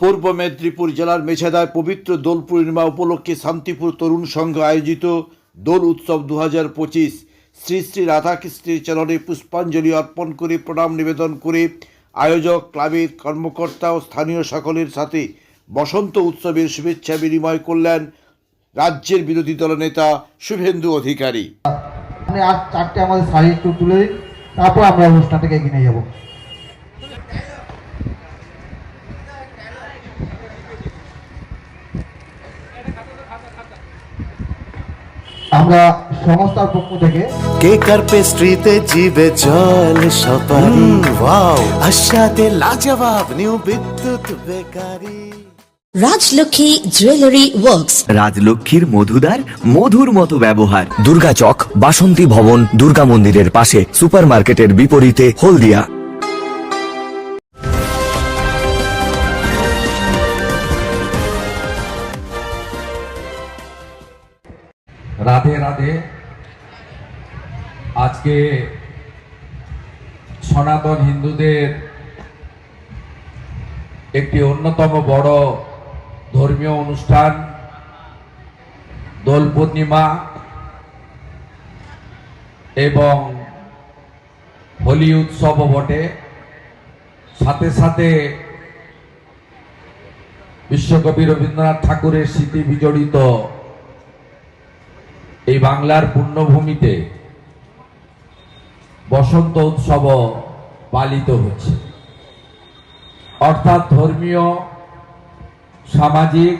পূর্ব মেদিনীপুর জেলার মেছেদায় পবিত্র দোল পূর্ণিমা উপলক্ষে শান্তিপুর তরুণ সংঘ আয়োজিত দোল উৎসব দু হাজার পঁচিশ। শ্রী শ্রী রাধাকৃষ্ণের চরণে পুষ্পাঞ্জলি অর্পণ করে, প্রণাম নিবেদন করে আয়োজক, ক্লাবের কর্মকর্তা ও স্থানীয় সকলের সাথে বসন্ত উৎসবের শুভেচ্ছা বিনিময় করলেন রাজ্যের বিরোধী দলনেতা শুভেন্দু অধিকারী। মানে চারটে আমাদের শাড়ি একটু তুলে দিন তারপর আমরা অনুষ্ঠানটাকে এগিয়ে যাব। আমরা সংস্থার পক্ষ থেকে কেক আর পেস্ট্রিতে জিবে জল সপারি ওয়াও। আশাতে লাজবাব new Bidyut bakery. Rajlakshmi jewellery works. রাজলক্ষ্মীর মধুদার মধুর মতো ব্যবহার। দুর্গা চক বাসন্তী ভবন দুর্গা মন্দিরের পাশে সুপারমার্কেটের বিপরীতে হলদিয়া। রাধে রাধে। আজকে সনাতন হিন্দুদের একটি অন্যতম বড় ধর্মীয় অনুষ্ঠান, দোল পূর্ণিমা এবং হোলি উৎসব বটে। সাথে সাথে বিশ্বকবি রবীন্দ্রনাথ ঠাকুরের স্মৃতি বিজড়িত এই বাংলার পুণ্যভূমিতে বসন্ত উৎসব পালিত হচ্ছে। অর্থাৎ ধর্মীয়, সামাজিক,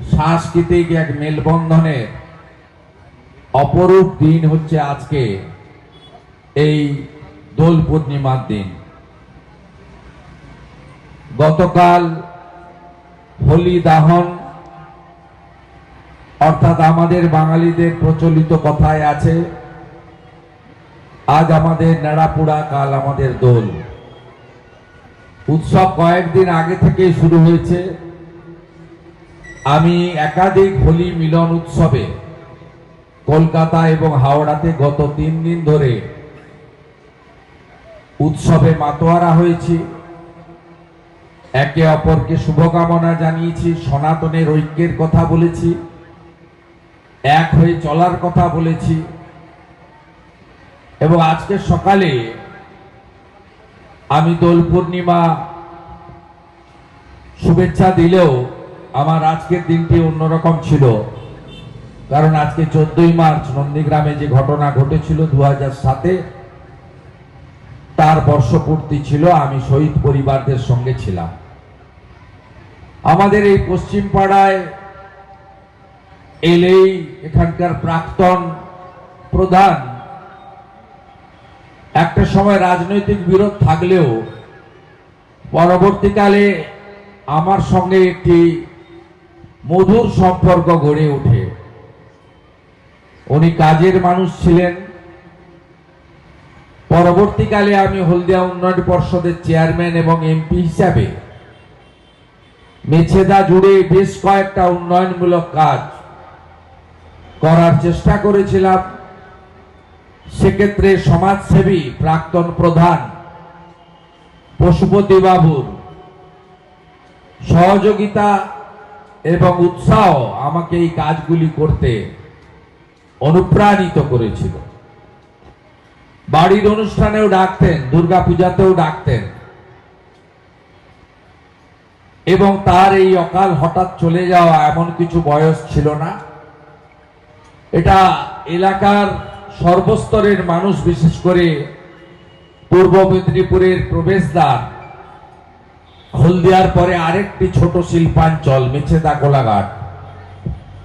সাংস্কৃতিক এক মেলবন্ধনের অপরূপ দিন হচ্ছে আজকে এই দোল পূর্ণিমার দিন। গতকাল হোলি দাহন অর্থাৎ আমাদের বাঙালিদের প্রচলিত কথায় আছে, আজ আমাদের নেড়াপুড়া, কাল আমাদের দোল। উৎসব কয়েকদিন আগে থেকে শুরু হয়েছে। আমি একাধিক হোলি মিলন উৎসবে কলকাতা এবং হাওড়াতে গত তিন দিন ধরে উৎসবে মাতোয়ারা হয়েছি। একে অপরকে শুভকামনা জানিয়েছি, সনাতনের ঐক্যের কথা বলেছি। এক হয়ে চলার কথা বলেছি। এবং আজকে সকালে আমি দোল পূর্ণিমা শুভেচ্ছা দিলেও আমার আজকের দিনটি অন্যরকম ছিল। কারণ আজকে চোদ্দই মার্চ নন্দীগ্রামে যে ঘটনা ঘটেছিল দু হাজার সাতে, তার বর্ষপূর্তি ছিল, আমি শহীদ পরিবারদের সঙ্গে ছিলাম। আমাদের এই পশ্চিম পাড়ায় এলেই এখানকার প্রাক্তন প্রধান। একটা সময় রাজনৈতিক বিরোধ থাকলেও পরবর্তীকালে আমার সঙ্গে একটি মধুর সম্পর্ক গড়ে ওঠে। উনি কাজের মানুষ ছিলেন। পরবর্তীকালে আমি হলদিয়া উন্নয়ন পর্ষদের চেয়ারম্যান এবং এমপি হিসাবে মেছেদা জুড়ে বেশ কয়েকটা উন্নয়নমূলক কাজ করার চেষ্টা করেছিলাম। সেক্ষেত্রে সমাজসেবী প্রাক্তন প্রধান পশুপতি বাবুর সহযোগিতা এবং উৎসাহ আমাকে এই কাজগুলি করতে অনুপ্রাণিত করেছিল। বাড়ির অনুষ্ঠানেও ডাকতেন দুর্গাপূজাতেও ডাকতেন। এবং তার এই অকাল হঠাৎ চলে যাওয়া এমন কিছু বয়স ছিল না। এটা এলাকার সর্বস্তরের মানুষ, বিশেষ করে পূর্ব মেদিনীপুরের প্রবেশদ্বার। হলদিয়ার পরে আরেকটি ছোট শিল্পাঞ্চল, মেছেদা কোলাঘাট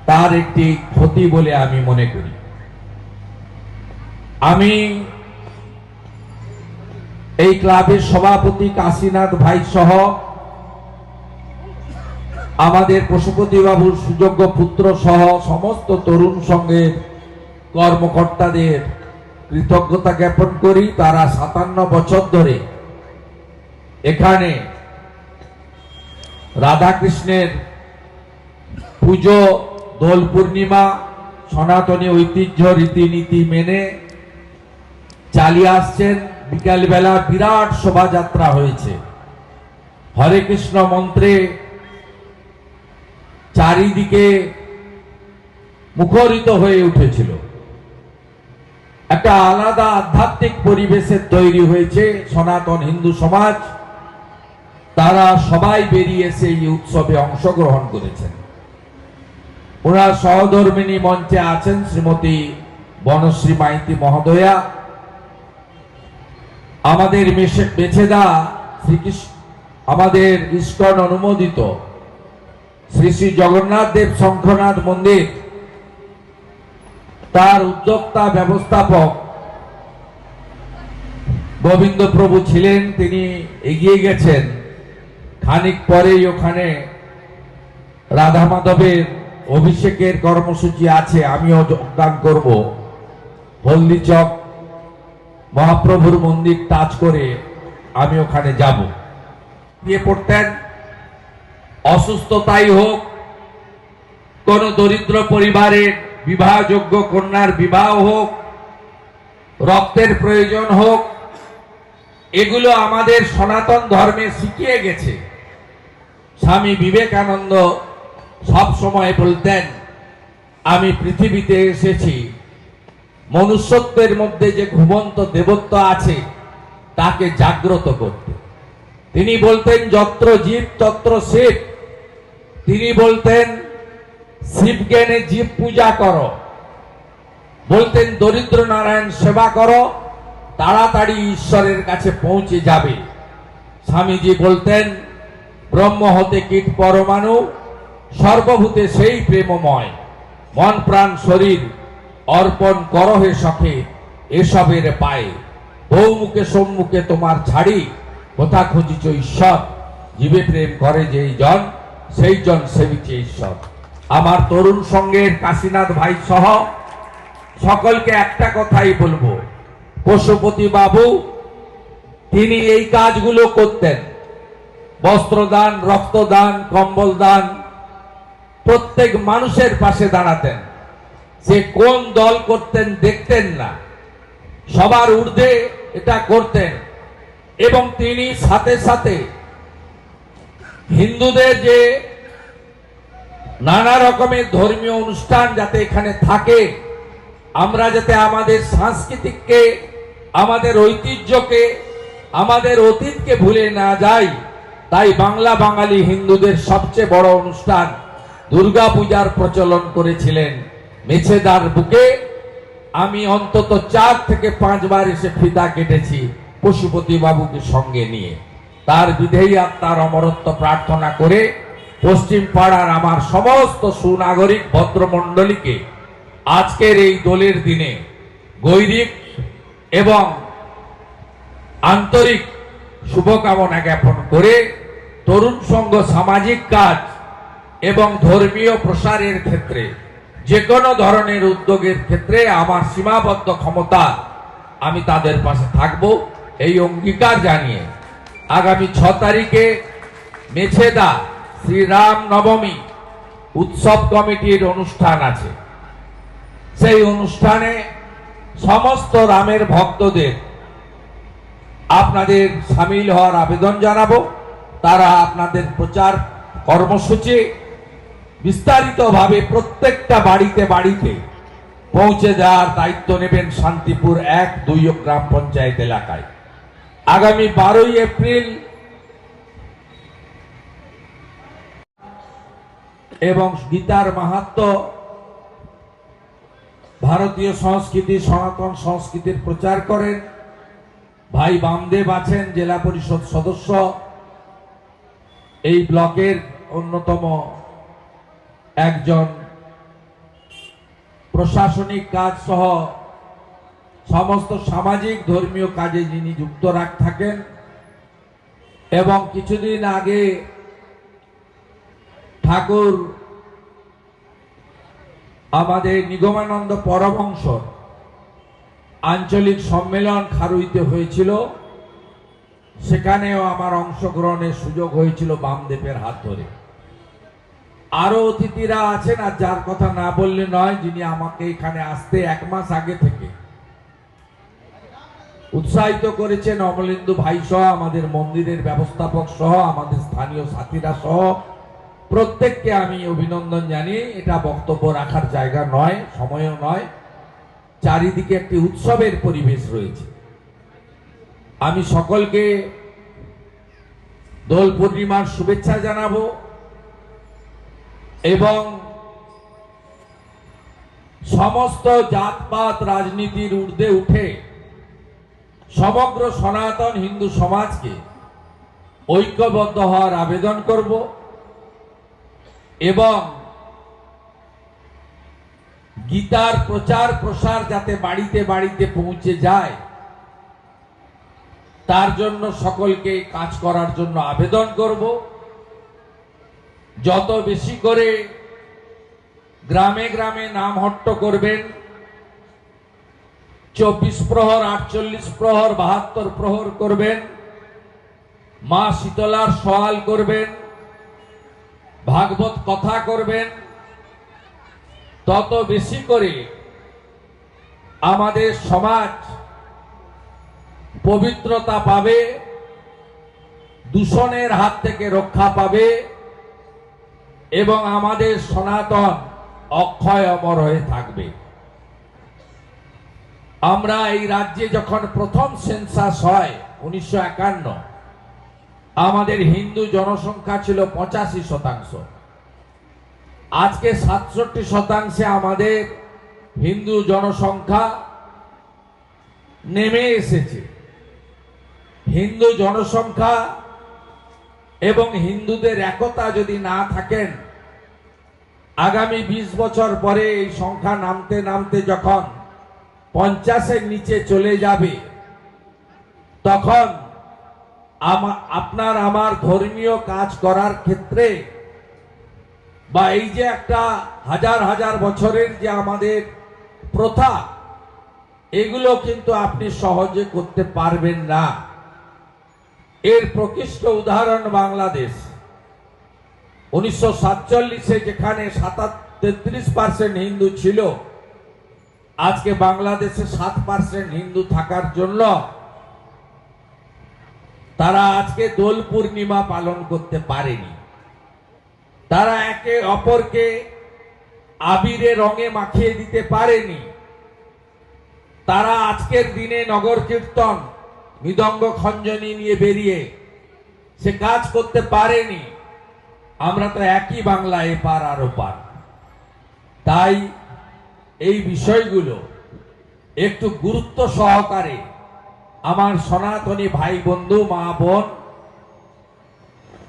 তার একটি ক্ষতি বলে আমি মনে করি। আমি এই ক্লাবের সভাপতি কাশীনাথ ভাই সহ আমাদের পশুপতি বাবুর সুযোগ্য পুত্র সহ সমস্ত তরুণ সঙ্গে কর্মকর্তাদের কৃতজ্ঞতা জ্ঞাপন করি। তারা সাতান্ন বছর ধরে এখানে রাধাকৃষ্ণের পুজো, দোল পূর্ণিমা, সনাতনী ঐতিহ্য রীতিনীতি মেনে চালিয়ে আসছেন। বিকালবেলা বিরাট শোভাযাত্রা হয়েছে। হরে কৃষ্ণ মন্ত্রে চারিদিকে মুখরিত হয়ে উঠেছিল। একটা আলাদা আধ্যাত্মিক পরিবেশের তৈরি হয়েছে সনাতন হিন্দু সমাজ। তারা সবাই বেরিয়ে এসে এই উৎসবে অংশগ্রহণ করেছেন। ওনার সহধর্মিনী মঞ্চে আছেন শ্রীমতী বনশ্রী মাইতি মহোদয়া। আমাদের মেশে বেছেদা শ্রীকৃষ্ণ আমাদের ইস্কন অনুমোদিত শ্রী শ্রী জগন্নাথ দেব শঙ্খনাথ মন্দির, তার উদ্যোক্তা ব্যবস্থাপক গোবিন্দ প্রভু ছিলেন, তিনি এগিয়ে গেছেন। খানিক পরেই ওখানে রাধা মাধবের অভিষেকের কর্মসূচি আছে, আমিও যোগদান করব। হলদি চক মহাপ্রভুর মন্দির টাচ করে আমি ওখানে যাব। দিয়ে পড়তেন। অসুস্থতাই হোক, কোন দরিদ্র পরিবারের বিবাহযোগ্য কন্যার বিবাহ হোক, রক্তের প্রয়োজন হোক, এগুলো আমাদের সনাতন ধর্মে শিখিয়ে গেছে। স্বামী বিবেকানন্দ সব সময় বলতেন, আমি পৃথিবীতে এসেছি, মনুষ্যত্বের মধ্যে যে ঘুমন্ত দেবত্ব আছে, তাকে জাগ্রত করতে। তিনি বলতেন যত্র জীব তত্র শিব তিনি বলতেন শিব জ্ঞানে জীব পূজা করো। বলতেন, দরিদ্র নারায়ণ সেবা করো, তাড়াতাড়ি ঈশ্বরের কাছে পৌঁছে যাবে। স্বামীজি বলতেন, ব্রহ্ম হতে কীট পরমাণু, সর্বভূতে সেই প্রেমময়। মন, প্রাণ, শরীর, অর্পণ করহে সখে, এসবের পায়ে। বৌমুখে সম্মুখে তোমার ছাড়ি, কোথা খুঁজিছ ঈশ্বর? জীবে প্রেম করে যেই জন। সেই জন সেবিছে ঈশ্বর। আমার তরুণ সঙ্গের কাশীনাথ ভাই সহ সকলকে একটা কথাই বলব। পশুপতি বাবু, তিনি এই কাজগুলো করতেন। বস্ত্রদান, রক্তদান কম্বল দান প্রত্যেক মানুষের পাশে দাঁড়াতেন। সে কোন দল করতেন দেখতেন না। সবার ঊর্ধ্বে এটা করতেন। এবং তিনি সাথে সাথে হিন্দুদের যে নানা রকমের ধর্মীয় অনুষ্ঠান যাতে এখানে থাকে, আমরা যাতে আমাদের সাংস্কৃতিককে, আমাদের ঐতিহ্যকে, আমাদের অতীতকে ভুলে না যাই, তাই বাংলা বাঙালি হিন্দুদের সবচেয়ে বড় অনুষ্ঠান দুর্গা পূজার প্রচলন করেছিলেন মেছেদার বুকে। আমি অন্তত চার থেকে পাঁচবার এসে ফিতা কেটেছি পশুপতি বাবুকে সঙ্গে নিয়ে। তার বিধেয়ী আত্মার অমরত্ব প্রার্থনা করে পশ্চিম পাড়ার আমার সমস্ত সুনাগরিক ভদ্রমণ্ডলীকে আজকের এই দোলের দিনে গৈরিক এবং আন্তরিক শুভকামনা জ্ঞাপন করে তরুণ সংঘ সামাজিক কাজ এবং ধর্মীয় প্রসারের ক্ষেত্রে যে কোনো ধরনের উদ্যোগের ক্ষেত্রে আমার সীমাবদ্ধ ক্ষমতা আমি তাদের পাশে থাকব, এই অঙ্গীকার জানিয়ে আগামী ছ তারিখে মেছেদা শ্রীরাম নবমী উৎসব কমিটির অনুষ্ঠান আছে। সেই অনুষ্ঠানে সমস্ত রামের ভক্তদের আপনাদের সামিল হওয়ার আবেদন জানাব। তারা আপনাদের প্রচার কর্মসূচি বিস্তারিতভাবে প্রত্যেকটা বাড়িতে বাড়িতে পৌঁছে দেওয়ার দায়িত্ব নেবেন শান্তিপুর এক দুই গ্রাম পঞ্চায়েত এলাকায়। আগামী বারোই এপ্রিল এবং গীতার মাহাত্ম ভারতীয় সংস্কৃতি, সনাতন সংস্কৃতির প্রচার করেন। ভাই বামদেব আছেন, জেলা পরিষদ সদস্য। এই ব্লকের অন্যতম একজন প্রশাসনিক কাজ সহ সমস্ত সামাজিক, ধর্মীয় কাজে যিনি যুক্ত রাখ থাকেন, এবং কিছুদিন আগে ঠাকুর আমাদের নিগমানন্দ পরমংশ আঞ্চলিক সম্মেলন খারুইতে হয়েছিল, সেখানেও আমার অংশগ্রহণের সুযোগ হয়েছিল বামদেবের হাত ধরে। আরও অতিথিরা আছেন, আর যার কথা না বললে নয়, যিনি আমাকে এখানে আসতে এক মাস আগে থেকে উৎসাহিত করেছেন অমলেন্দু ভাই সহ, আমাদের মন্দিরের ব্যবস্থাপক সহ, আমাদের স্থানীয় সাথীরা সহ। প্রত্যেককে আমি অভিনন্দন জানিয়ে এটা বক্তব্য রাখার জায়গা নয়, সময়ও নয়। চারিদিকে একটি উৎসবের পরিবেশ রয়েছে। আমি সকলকে দোল পূর্ণিমার শুভেচ্ছা জানাব এবং সমস্ত জাতপাত রাজনীতির ঊর্ধ্বে উঠে সমগ্র সনাতন হিন্দু সমাজকে ঐক্যবদ্ধ হওয়ার আবেদন করব এবং গীতার প্রচার প্রসার যাতে বাড়িতে বাড়িতে পৌঁছে যায়, তার জন্য সকলকে কাজ করার জন্য আবেদন করব। যত বেশি করে গ্রামে গ্রামে নাম হট্ট করবেন চব্বিশ প্রহর, আটচল্লিশ প্রহর, বাহাত্তর প্রহর করবেন। মা শীতলার সওয়াল করবেন। ভাগবত কথা করবেন। তত বেশি করে আমাদের সমাজ পবিত্রতা পাবে, দূষণের হাত থেকে রক্ষা পাবে এবং আমাদের সনাতন অক্ষয় অমর হয়ে থাকবে। আমরা এই রাজ্যে যখন প্রথম সেন্সাস হয়, উনিশশো একান্ন, আমাদের হিন্দু জনসংখ্যা ছিল পঁচাশি শতাংশ। আজকে সাতষট্টি শতাংশে আমাদের হিন্দু জনসংখ্যা নেমে এসেছে। হিন্দু জনসংখ্যা এবং হিন্দুদের একতা যদি না থাকেন, আগামী ২০ বছর পরে এই সংখ্যা নামতে নামতে যখন পঞ্চাশের নিচে চলে যাবে। তখন আপনার আমার ধর্মীয় কাজ করার ক্ষেত্রে বা এই যে একটা হাজার হাজার বছরের যে আমাদের প্রথা, এগুলো কিন্তু আপনি সহজে করতে পারবেন না। এর প্রকৃষ্ট উদাহরণ বাংলাদেশ। উনিশশো সাতচল্লিশে যেখানে তেত্রিশ পার্সেন্ট হিন্দু ছিল আজকে বাংলাদেশে সাত পার্সেন্ট হিন্দু থাকার জন্য তারা আজকে দোল পূর্ণিমা পালন করতে পারেনি। তারা একে অপরকে আবিরে রঙে মাখিয়ে দিতে পারেনি। তারা আজকের দিনে নগর কীর্তন, মৃদঙ্গ খঞ্জনি নিয়ে বেরিয়ে সে কাজ করতে পারেনি। আমরা তো একই বাংলা এপার আর ওপার। তাই এই বিষয়গুলো একটু গুরুত্ব সহকারে আমার সনাতনী ভাই বন্ধু, মা বোন,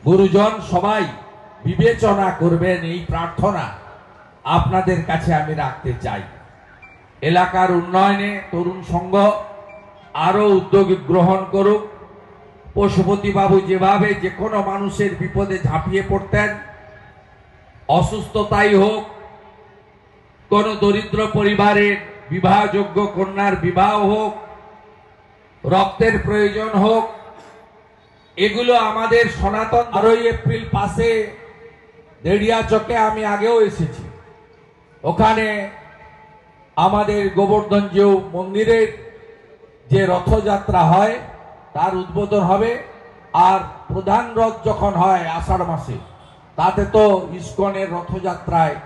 গুরুজন সবাই বিবেচনা করবেন এই প্রার্থনা আপনাদের কাছে আমি রাখতে চাই। এলাকার উন্নয়নে তরুণ সংঘ আরও উদ্যোগ গ্রহণ করুক। পশুপতি বাবু যেভাবে যে কোনো মানুষের বিপদে ঝাঁপিয়ে পড়তেন, অসুস্থতাই হোক কোন দরিদ্র পরিবারের বিবাহযোগ্য কন্যার বিবাহ হোক, রক্তের প্রয়োজন হোক, এগুলো আমাদের সনাতন বারোই এপ্রিল পাশে দেড়িয়া চকে আমি আগেও এসেছি। ওখানে আমাদের গোবর্ধনজিউ মন্দিরের যে রথযাত্রা হয়, তার উদ্বোধন হবে। আর প্রধান রথ যখন হয় আষাঢ় মাসে, তাতে তো ইস্কনের রথযাত্রায়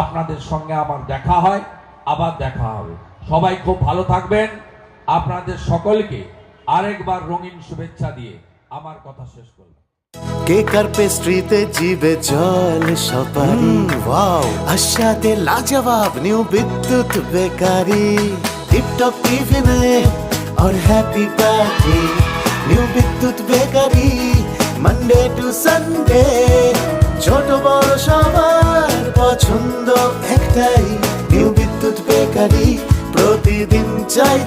আপনাদের সঙ্গে আমার দেখা হয় আবার দেখা হবে সবাই খুব ভালো থাকবেন আপনাদের সকলকে আরেকবার রঙিন শুভেচ্ছা দিয়ে আমার কথা শেষ করলাম কেক আর পেস্ট্রিতে জিবে জল সপারি ওয়াও আশাতে লাজবাব নিউ বিদ্যুৎ বেকারি টিপটপ টিফিনে और happy party new Bidyut bakery Monday to Sunday ছোট বড় সবার পছন্দ